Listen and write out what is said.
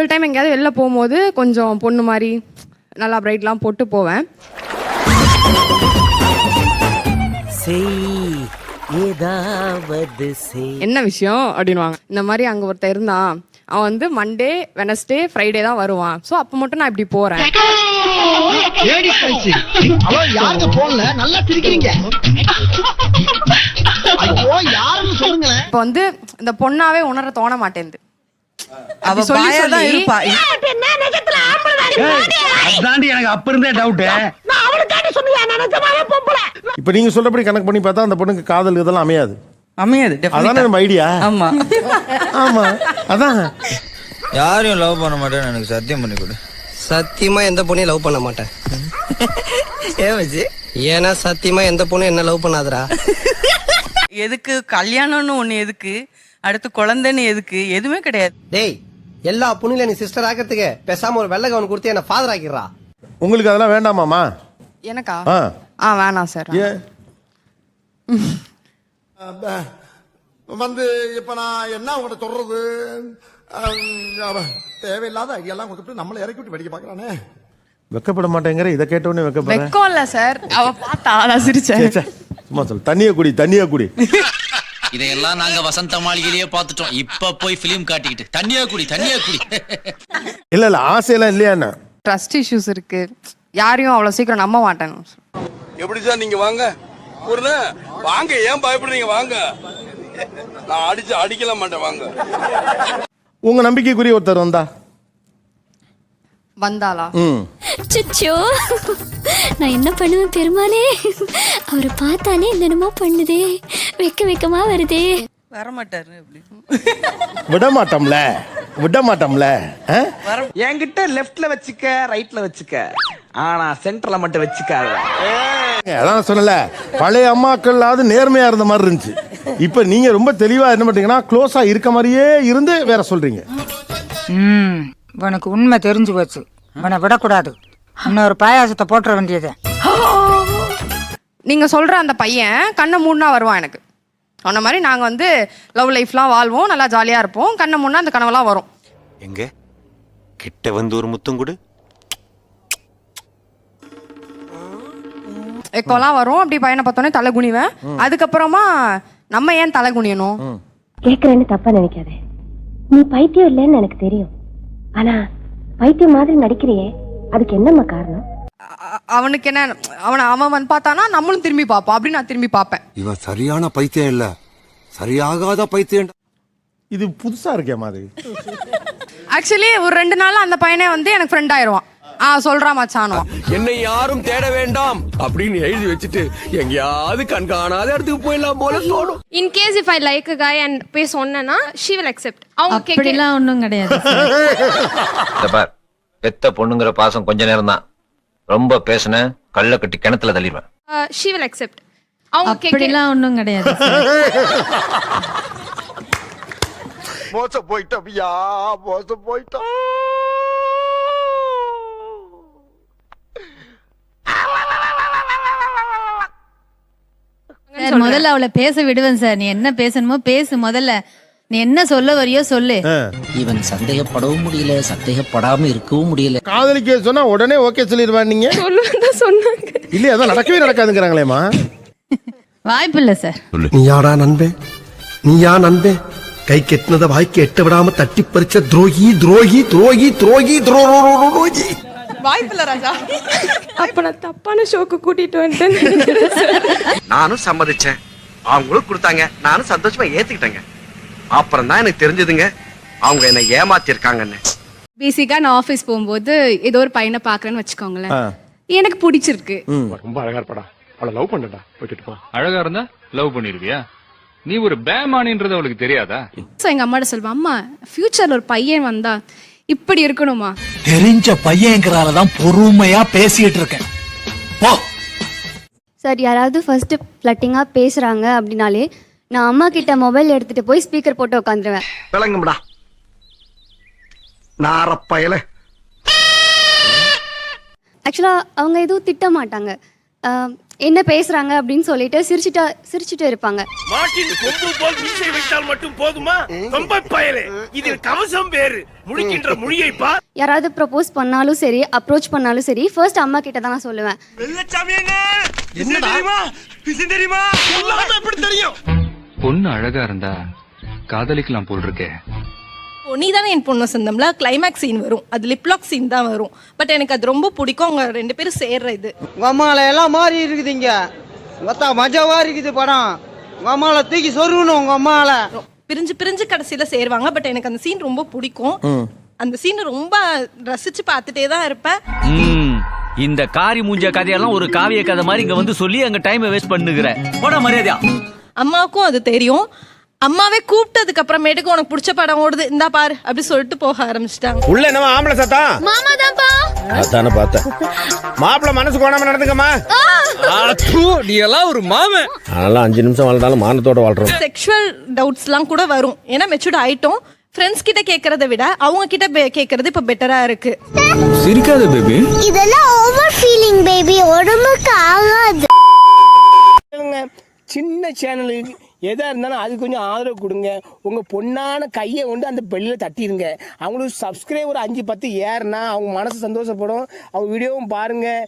சில டைம் எங்கேயாவது வெளில போகும்போது கொஞ்சம் பொண்ணு மாதிரி நல்லா பிரைட்லாம் போட்டு போவேன். செய் ஏதாவது செய். என்ன விஷயம் அப்படின்வாங்க இந்த மாதிரி அங்கே ஒருத்தன் இருந்தான் அவன் வந்து மண்டே வெனஸ்டே ஃப்ரைடே தான் வருவான். ஸோ அப்போ மட்டும் நான் இப்படி போகிறேன் இப்போ வந்து இந்த பொண்ணாவே உணர தோண மாட்டேங்குது அவ பாயா தான் இருப்பா. எனக்கு அப்ப இருந்தே டவுட் இப்போ நீங்க சொல்றபடி கணக்கு பண்ணி பார்த்தா அந்த பொண்ணுக்கு காதல் இதெல்லாம் அமையாது. அமையாது அதானே. நம்ம ஐடியா ஆமா. ஆமா. அதான். யாரையும் லவ் பண்ண மாட்டேன்னு எனக்கு சத்தியம் பண்ணி கொடு. சத்தியமா எந்த பொண்ணையும் லவ் பண்ண மாட்டேன். ஏன் வச்சு ஏன்னா சத்தியமா எந்த பொண்ணும் என்ன லவ் பண்ணாதடா. எதுக்கு? கல்யாணம்னு ஒண்ணு எதுக்கு? அடுத்து குழந்தைன்னு எதுக்கு? எதுவுமே கிடையாது. டேய் எல்லா பொண்ணுல நீ சிஸ்டர் ஆக்கிறதுக்கு பேசாம ஒரு வெள்ளை கவன் கொடுத்து என்ன ஃபாதர் ஆக்கிடுறா. உங்களுக்கு அதெல்லாம் வேண்டாமாமா எனக்கா? ஆ. ஆ வேணாம் சார் ஏன் வந்து இப்ப நான் என்ன உங்கள்கிட்ட சொல்றது? அஹ், அவன் தேவையில்லாத ஐடியெல்லாம் கொடுத்துட்டு நம்மளை இறக்கி விட்டு வெடிக்க பாக்குறானே வெக்கப்பட மாட்டேங்கிற இதை கேட்டோடனே வெக்கப்படுறேன் வெக்கம் இல்ல சார் அவ பார்த்தா நான் சிரிச்சேன். சும்மா சொல்லு. தண்ணியை குடி தண்ணியை குடி. இதையெல்லாம் நாங்க வசந்த மாளிகையிலேயே பார்த்துட்டோம். இப்ப போய் பிலிம் காட்டிக்கிட்டு. தண்ணியா குடி தண்ணியா குடி. இல்ல இல்ல ஆசையெல்லாம் இல்லையா என்ன ட்ரஸ்ட் இஷ்யூஸ் இருக்கு. யாரையும் அவ்வளோ சீக்கிரம் நம்ப மாட்டேன் எப்படி சார் நீங்க வாங்க? ஒரு வாங்க ஏன் பயப்படுறீங்க? வாங்க. நான் அடிச்சு அடிக்கல மாட்டேன் வாங்க. உங்க நம்பிக்கைக்குரிய ஒருத்தர் வந்தா? வந்தாளா? ம். சுச்சோ நான் என்ன பண்ணுவேன் பெருமாளே? அவரை பார்த்தாலே என்னென்னமோ பண்ணுதே. வெக்க வெக்கமா வருதே. வர மாட்டாரு அப்படி. விட மாட்டோம்ல விட மாட்டோம்ல ஆ? என்கிட்ட லெஃப்ட்ல வச்சுக்க ரைட்ல வச்சுக்க. ஆனா சென்டர்ல மட்டும் வச்சுக்காத. அதான் சொன்னல பழைய அம்மாக்கள்லாவது நேர்மையா இருந்த மாதிரி இருந்துச்சு. இப்ப நீங்க ரொம்ப தெளிவா என்ன பண்றீங்கன்னா க்ளோஸா இருக்க மாதிரியே இருந்து வேற சொல்றீங்க. ம் உனக்கு உண்மை தெரிஞ்சு போச்சு. உன்னை விடக்கூடாது. இன்னொரு பாயாசத்தை போட்டுற வேண்டியது. நீங்க சொல்ற அந்த பையன் கண்ணை மூடினா வருவான் எனக்கு. சொன்ன மாதிரி நாங்க வந்து லவ் லைஃப்லாம் வாழ்வோம் நல்லா ஜாலியா இருப்போம். கண்ணை மூடினா அந்த கனவெல்லாம் வரும். எங்க? கிட்ட வந்து ஒரு முத்தம் கொடு. எக்கோலாம் வரும். அப்படி பையனை பார்த்தோன்னே தலை குனிவேன். அதுக்கப்புறமா நம்ம ஏன் தலை குனியணும்? கேக்குறேன்னு தப்பா நினைக்காத. நீ பைத்தியம் இல்லைன்னு எனக்கு தெரியும். ஆனா பைத்தியம் மாதிரி நடிக்கிறியே. அதுக்கு என்னம்மா காரணம்? அவனுக்கு என்ன அவனை அவன் வந்து பார்த்தானா நம்மளும் திரும்பி பார்ப்போம். அப்படின்னு நான் திரும்பி பார்ப்பேன். இவன் சரியான பைத்தியம் இல்ல. சரியாகாத பைத்தியம். இது புதுசா இருக்கே மாதிரி ஆக்சுவலி ஒரு ரெண்டு நாள் அந்த பையனே வந்து எனக்கு ஃப்ரெண்ட் ஆயிருவான். ஆ சொல்றா மச்சானுவான் என்னை யாரும் தேட வேண்டாம் அப்படின்னு எழுதி வச்சுட்டு எங்கேயாவது கண்காணாத இடத்துக்கு போயிடலாம் போல தோணும். In case if I like guy and போய் சொன்னேன்னா ஷீ வில் அக்செப்ட் அவங்க அப்படிலாம் ஒன்றும் கிடையாது. பார் பெத்த பொண்ணுங்கிற பாசம் கொஞ்ச நேரம் தான் ரொம்ப பேசுன கல்ல கட்டி கிணத்துல தள்ளிடுவேன் ஷீ வில் அக்செப்ட் அவங்க அப்படிலாம் ஒன்றும் கிடையாது. மோச போயிட்டோம் ஐயா மோச போயிட்டோம் சார் முதல்ல அவளை பேச விடுவேன் சார். நீ என்ன பேசணுமோ பேசு முதல்ல. நீ என்ன சொல்ல வரியோ சொல்லு. இவன் சந்தேகப்படவும் முடியல சந்தேகப்படாம இருக்கவும் முடியல. காதலிக்க சொன்னா உடனே ஓகே சொல்லிடுவேன் நீங்க. சொன்னாங்க. இல்லையா அதான் நடக்கவே நடக்காதுங்கிறாங்களேம்மா. வாய்ப்பு இல்லை சார். நீ யாடா நண்பே? நீ யா நண்பே? கை கெட்டினத வாய்க்கு எட்ட விடாம தட்டி பறிச்ச துரோகி துரோகி துரோகி துரோகி துரோகி வாய்ப்பில்ல ராஜா. அப்ப நான் தப்பான ஷோக்கு கூட்டிட்டு வந்துட்டேன் நானும் சம்மதிச்சேன். அவங்களும் கொடுத்தாங்க. நானும் சந்தோஷமா ஏத்துக்கிட்டேங்க. அப்புறம் தான் எனக்கு தெரிஞ்சதுங்க. அவங்க என்ன ஏமாத்திருக்காங்கன்னு. பேசிக்கா நான் ஆஃபீஸ் போகும்போது ஏதோ ஒரு பையனை பாக்குறேன்னு வச்சுக்கோங்களேன். எனக்கு பிடிச்சிருக்கு. ரொம்ப அழகா இருப்படா. அவளை லவ் பண்ணடா. போயிட்டு போ அழகா இருந்தா லவ் பண்ணிருவியா நீ ஒரு பேமானின்றது அவளுக்கு தெரியாதா? எங்க அம்மாட்ட சொல்லுவேன் அம்மா ஃபியூச்சர்ல ஒரு பையன் வந்தா இப்படி இருக்கணுமா? தெரிஞ்ச பையங்கிறால தான் பொறுமையா பேசிட்டு இருக்கேன். போ. சார் யாராவது ஃபர்ஸ்ட் ஃப்ளட்டிங்கா பேசுறாங்க அப்படின்னாலே நான் அம்மா கிட்ட மொபைல் எடுத்துட்டு போய் ஸ்பீக்கர் போட்டு உட்காந்துருவேன் விளங்கும்டா. நாரப்பயல ஆக்சுவலா அவங்க எதுவும் திட்ட மாட்டாங்க. என்ன பேசுறாங்க அப்படின்னு சொல்லிட்டு சிரிச்சுட்டா சிரிச்சுட்டு இருப்பாங்க. மாட்டின் கொம்பு போல் மீசை வைத்தால் மட்டும் போதுமா? ரொம்ப பயலே. இதில் கவசம் வேறு. முடிக்கின்ற மொழியை பா. யாராவது ப்ரப்போஸ் பண்ணாலும் சரி அப்ரோச் பண்ணாலும் சரி ஃபர்ஸ்ட் அம்மா கிட்ட தான் நான் சொல்லுவேன். என்ன தெரியுமா? இது தெரியுமா? எப்படி தெரியும். பொண்ணு அழகா இருந்தா காதலிக்கலாம் போல் இருக்கே. நீ தானே என் பொண்ணு சொந்தம்ல? கிளைமேக்ஸ் சீன் வரும். அது லிப்லாக் சீன் தான் வரும். பட் எனக்கு அது ரொம்ப பிடிக்கும். அவங்க ரெண்டு பேரும் சேர்ற இது. உங்க அம்மால எல்லாம் மாறி இருக்குது இங்க. மொத்தா மஜாவா இருக்குது படம். உங்க அம்மால தூக்கி சொருகணும் உங்க அம்மால. பிரிஞ்சு பிரிஞ்சு கடைசியில சேருவாங்க. பட் எனக்கு அந்த சீன் ரொம்ப பிடிக்கும். அந்த சீன் ரொம்ப ரசிச்சு பார்த்துட்டே தான் இருப்பேன். இந்த காரி மூஞ்ச கதையெல்லாம் ஒரு காவிய கதை மாதிரி இங்க வந்து சொல்லி அங்க டைமை வேஸ்ட் பண்ணுகிற. போட மரியாதையா. அம்மாவுக்கும் அது தெரியும். அம்மாவே கூப்பிட்டதுக்கு அப்புறமேட்டுக்கு உனக்கு பிடிச்ச படம் ஓடுது. இந்தா பாரு அப்படி சொல்லிட்டு போக ஆரம்பிச்சிட்டாங்க. உள்ள என்னவா ஆம்பளை சத்தா? மாமா தான்ப்பா அதானே பார்த்தேன். மாப்பிள்ள மனசு கோணாம நடந்துக்கம்மா? நீ எல்லாம் ஒரு மாமன். அதெல்லாம் அஞ்சு நிமிஷம் வாழ்ந்தாலும் மானத்தோட வாழ்றோம். செக்ஷுவல் டவுட்ஸ்லாம் கூட வரும். ஏன்னா மெச்சூர்ட் ஆயிட்டோம். ஃப்ரெண்ட்ஸ் கிட்ட கேட்கறத விட அவங்க கிட்ட கேட்கறது இப்ப பெட்டரா இருக்கு. சிரிக்காத பேபி இதெல்லாம் ஓவர் ஃபீலிங் பேபி உடம்புக்கு ஆகாது. சின்ன சேனலுக்கு எதாக இருந்தாலும் அது கொஞ்சம் ஆதரவு கொடுங்க. உங்கள் பொண்ணான கையை கொண்டு அந்த பெல்லில் தட்டிடுங்க அவங்களுக்கு சப்ஸ்கிரைபர் அஞ்சு பத்து ஏறுனா அவங்க மனசு சந்தோஷப்படும். அவங்க வீடியோவும் பாருங்கள்